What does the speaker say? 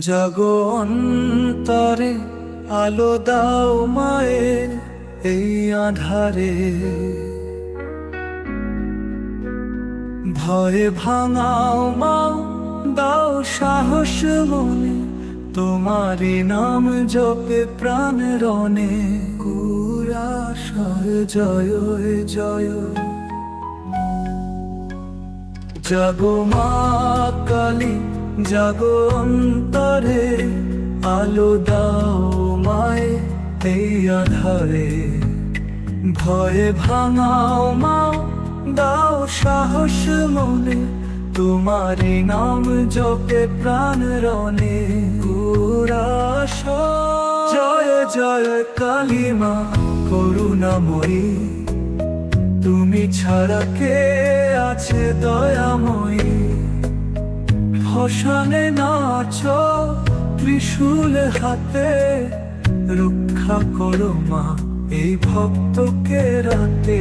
জাগো অন্তরে আলো দাও মায়ের এই আধারে। ভয়ে ভাঙাও মা দাও সাহস মনে, তোমারই নাম জপে প্রাণ রনে। কুরাশয় জয় জয়। জাগো মা কালী জাগো অন্তরে আলো দাও মায় এই আধারে। ভয়ে ভাঙাও মা দাও সাহস মনে তোমার নাম জপে প্রাণ রনে। কুরাশ জয় জয় কালী মা, করুণাময়ী। তুমি ছাড়া কে আছে দয়াময়ী? শ্মশানে নাচ ত্রিশূল হাতে রক্ষা করো মা এই ভক্তকে রাতে